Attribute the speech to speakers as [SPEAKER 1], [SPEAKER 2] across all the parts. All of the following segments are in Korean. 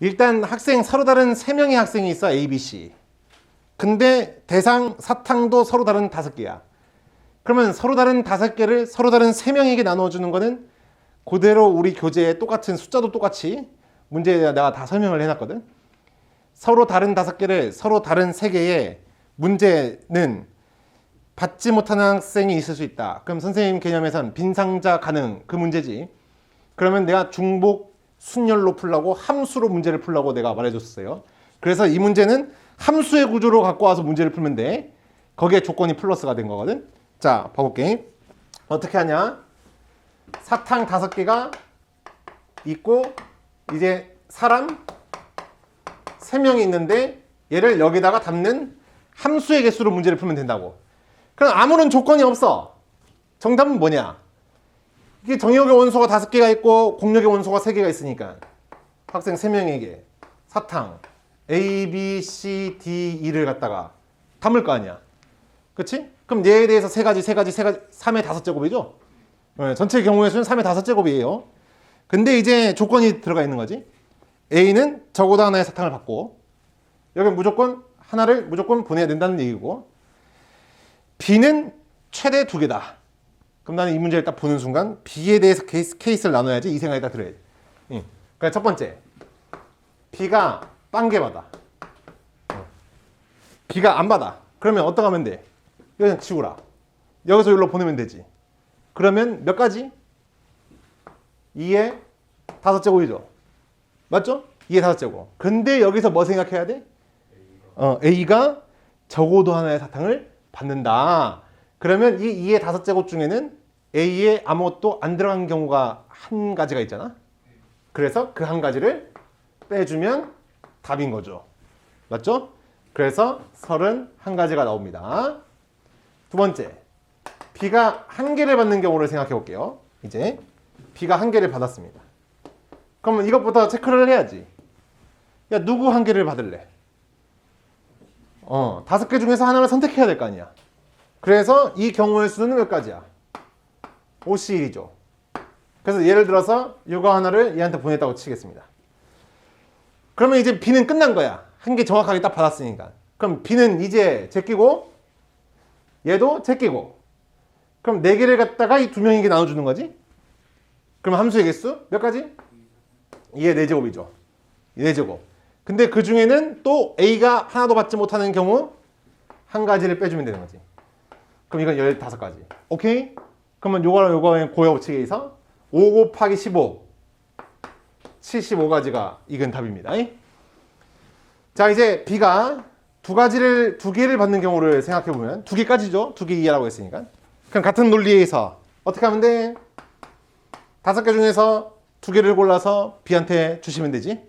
[SPEAKER 1] 일단 학생 서로 다른 세명의 학생이 있어 A, B, C. 근데 대상 사탕도 서로 다른 다섯 개야. 그러면 서로 다른 다섯 개를 서로 다른 세명에게 나눠 주는 거는 그대로 우리 교재에 똑같은 숫자도 똑같이 문제에 내가 다 설명을 해 놨거든. 서로 다른 다섯 개를 서로 다른 세 개의 문제는 받지 못하는 학생이 있을 수 있다. 그럼 선생님 개념에선 빈상자 가능 그 문제지. 그러면 내가 중복 순열로 풀라고 함수로 문제를 풀라고 내가 말해줬어요. 그래서 이 문제는 함수의 구조로 갖고 와서 문제를 풀면 돼. 거기에 조건이 플러스가 된 거거든. 자, 봐볼게. 어떻게 하냐? 사탕 다섯 개가 있고 이제 사람 세 명이 있는데 얘를 여기다가 담는 함수의 개수로 문제를 풀면 된다고. 그럼 아무런 조건이 없어. 정답은 뭐냐? 이게 정의역의 원소가 다섯 개가 있고 공력의 원소가 세 개가 있으니까 학생 세 명에게 사탕 A, B, C, D, E를 갖다가 담을 거 아니야. 그치? 그럼 얘에 대해서 세 가지, 세 가지, 세 가지, 3의 다섯 제곱이죠? 네, 전체 경우의 수는 3의 다섯 제곱이에요. 근데 이제 조건이 들어가 있는 거지. A는 적어도 하나의 사탕을 받고 여기 무조건 하나를 무조건 보내야 된다는 얘기고 B는 최대 두 개다. 그럼 나는 이 문제를 딱 보는 순간 B에 대해서 케이스, 케이스를 나눠야지 이 생각이 딱 들어야 돼. 응. 그러니까 첫 번째 B가 빵개 받아. 어. B가 안 받아. 그러면 어떡 하면 돼? 그냥 치우라. 여기서 여기로 보내면 되지. 그러면 몇 가지? 2에 다섯 제곱이죠. 맞죠? 2에 다섯 제곱. 근데 여기서 뭐 생각해야 돼? 어, A가 적어도 하나의 사탕을 받는다. 그러면 이 2의 다섯 제곱 중에는 A에 아무것도 안 들어간 경우가 한 가지가 있잖아. 그래서 그 한 가지를 빼주면 답인 거죠. 맞죠? 그래서 31가지가 나옵니다. 두 번째. B가 한 개를 받는 경우를 생각해 볼게요. 이제 B가 한 개를 받았습니다. 그러면 이것부터 체크를 해야지. 야, 누구 한 개를 받을래? 어, 다섯 개 중에서 하나를 선택해야 될 거 아니야. 그래서 이 경우의 수는 몇 가지야? 5C1이죠. 그래서 예를 들어서 이거 하나를 얘한테 보냈다고 치겠습니다. 그러면 이제 B는 끝난 거야. 한 개 정확하게 딱 받았으니까. 그럼 B는 이제 제끼고 얘도 제끼고 그럼 네 개를 갖다가 이 두 명에게 나눠주는 거지? 그럼 함수의 개수 몇 가지? 2의 4제곱이죠. 4제곱. 근데 그 중에는 또 A가 하나도 받지 못하는 경우 한 가지를 빼주면 되는 거지. 그럼 이건 15가지. 오케이? 그러면 요거랑 요거의 고여치기에서 5 곱하기 15 75가지가 이건 답입니다. 자 이제 B가 두 가지를 두 개를 받는 경우를 생각해 보면 두 개까지죠. 두 개 이하라고 했으니까. 그럼 같은 논리에서 어떻게 하면 돼? 다섯 개 중에서 두 개를 골라서 B한테 주시면 되지.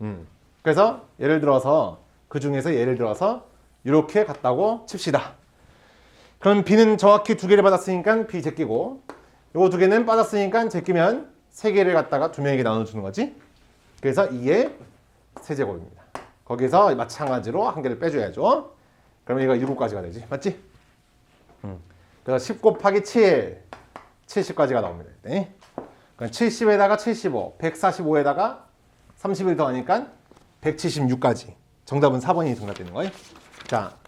[SPEAKER 1] 음. 그래서 예를 들어서 그 중에서 예를 들어서 이렇게 갔다고 칩시다. 그럼 B는 정확히 두 개를 받았으니까 B 제끼고 요거 두 개는 빠졌으니까 제끼면 세 개를 갖다가 두 명에게 나눠주는 거지. 그래서 2의 세제곱입니다. 거기서 마찬가지로 한 개를 빼줘야죠. 그러면 이거 7가지가 되지. 맞지? 음. 그래서 10 곱하기 7, 70까지가 나옵니다. 네. 그럼 70에다가 75, 145에다가 31 더하니까 176까지. 정답은 4번이 정답되는 거예요. 자,